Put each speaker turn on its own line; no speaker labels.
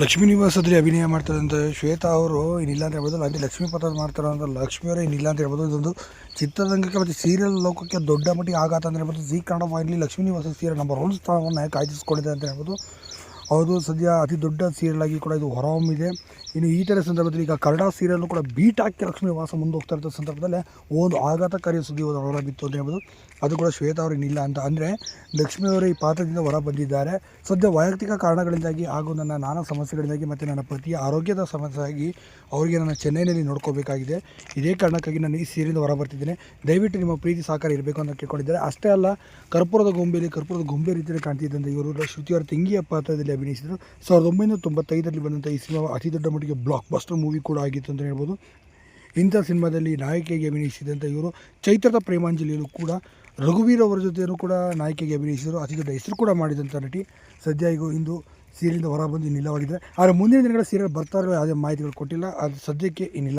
ಲಕ್ಷ್ಮೀ ನಿವಾಸದಲ್ಲಿ ಅಭಿನಯ ಮಾಡ್ತಾರಂತ ಶ್ವೇತಾ ಅವರು, ಏನಿಲ್ಲ ಅಂತ ಹೇಳ್ಬೋದು, ಅಲ್ಲಿ ಲಕ್ಷ್ಮೀ ಪತ್ರ ಅಂತ ಲಕ್ಷ್ಮೀ ಅವರೇ ಇನ್ನಿಲ್ಲ ಅಂತ ಹೇಳ್ಬೋದು, ಇದೊಂದು ಚಿತ್ರರಂಗಕ್ಕೆ ಮತ್ತು ಸೀರಿಯಲ್ ಲೋಕಕ್ಕೆ ದೊಡ್ಡ ಮಟ್ಟಿಗೆ ಆಘಾತ ಅಂತ ಹೇಳ್ಬೋದು ಜಿ ಕನ್ನಡ ವಾಹಿನಿ ಲಕ್ಷ್ಮೀ ನಿವಾಸ ಸೀರಿಯಲ್ ನಂಬರ್ ಒನ್ ಸ್ಥಾನವನ್ನು ಕಾಯ್ದಿರಿಸ್ಕೊಂಡಿದೆ ಅಂತ ಹೇಳ್ಬೋದು. ಹೌದು, ಸದ್ಯ ಅತಿ ದೊಡ್ಡ ಸೀರಿಯಲ್ ಆಗಿ ಕೂಡ ಇದು ಹೊರಹೊಮ್ಮಿದೆ ಇನ್ನು ಈ ಥರ ಸಂದರ್ಭದಲ್ಲಿ ಈಗ ಕನ್ನಡ ಸೀರಿಯಲ್ನು ಕೂಡ ಬೀಟ್ ಹಾಕಿ ಲಕ್ಷ್ಮೀ ವಾಸ ಮುಂದೋಗ್ತಾ ಇರೋ ಸಂದರ್ಭದಲ್ಲೇ ಒಂದು ಆಘಾತಕಾರಿ ಸುದ್ದಿ ಹೊರ ಬಿತ್ತು ಅಂತ ಹೇಳ್ಬೋದು ಅದು ಕೂಡ ಶ್ವೇತಾ ಅವರು ಇನ್ನಿಲ್ಲ ಅಂತ. ಅಂದರೆ ಲಕ್ಷ್ಮಿ ಅವರು ಈ ಪಾತ್ರದಿಂದ ಹೊರ ಬಂದಿದ್ದಾರೆ. ಸದ್ಯ ವೈಯಕ್ತಿಕ ಕಾರಣಗಳಿಂದಾಗಿ ಹಾಗೂ ನನ್ನ ನಾನಾ ಸಮಸ್ಯೆಗಳಿಂದಾಗಿ ಮತ್ತು ನನ್ನ ಪತಿಯ ಆರೋಗ್ಯದ ಸಮಸ್ಯೆಯಾಗಿ ಅವರಿಗೆ ನಾನು ಚೆನ್ನೈನಲ್ಲಿ ನೋಡ್ಕೋಬೇಕಾಗಿದೆ. ಇದೇ ಕಾರಣಕ್ಕಾಗಿ ನಾನು ಈ ಸೀರಿಯಲ್ ಹೊರ ಬರ್ತಿದ್ದೇನೆ. ದಯವಿಟ್ಟು ನಿಮ್ಮ ಪ್ರೀತಿ ಸಹಕಾರ ಇರಬೇಕು ಅಂತ ಕೇಳ್ಕೊಂಡಿದ್ದಾರೆ. ಅಷ್ಟೇ ಅಲ್ಲ, ಕರ್ಪೂರದ ಗೊಂಬೆಯಲ್ಲಿ ಕರ್ಪೂರದ ಗೊಂಬೆ ರೀತಿಯಲ್ಲಿ ಕಾಣ್ತಿದ್ದಂಥ ಇವರು ಶ್ರುತಿಯವರ ತಂಗಿಯ ಪಾತ್ರದಲ್ಲಿ ಅಭಿನಯಿಸಿದರು. ಸಾವಿರದ ಒಂಬೈನೂರ ತೊಂಬತ್ತೈದರಲ್ಲಿ ಬಂದಂಥ ಈ ಸಿನಿಮಾ ಅತಿ ದೊಡ್ಡ ಮಟ್ಟಿಗೆ ಬ್ಲಾಕ್ ಬಸ್ಟರ್ ಮೂವಿ ಕೂಡ ಆಗಿತ್ತು ಅಂತ ಹೇಳ್ಬೋದು. ಇಂಥ ಸಿನಿಮಾದಲ್ಲಿ ನಾಯಕಿಯಾಗಿ ಅಭಿನಯಿಸಿದಂಥ ಇವರು ಚೈತ್ರದ ಪ್ರೇಮಾಂಜಲಿಯಲ್ಲೂ ಕೂಡ, ರಘುವೀರ್ ಅವರ ಜೊತೆಯೂ ಕೂಡ ನಾಯಕಿಯಾಗಿ ಅಭಿನಯಿಸಿದರು. ಅತಿ ದೊಡ್ಡ ಹೆಸರು ಕೂಡ ಮಾಡಿದಂಥ ನಟಿ. ಸದ್ಯ ಈಗ ಇಂದು ಸೀರಿಯಲಿಂದ ಹೊರಬಂದು ಇನ್ನಿಲ್ಲವಾಗಿದ್ದಾರೆ ಆದರೆ ಮುಂದಿನ ದಿನಗಳ ಸೀರಿಯಲ್ ಬರ್ತಾರೋ ಯಾವುದೇ ಮಾಹಿತಿಗಳು ಕೊಟ್ಟಿಲ್ಲ. ಅದು ಸದ್ಯಕ್ಕೆ ಇನ್ನಿಲ್ಲ.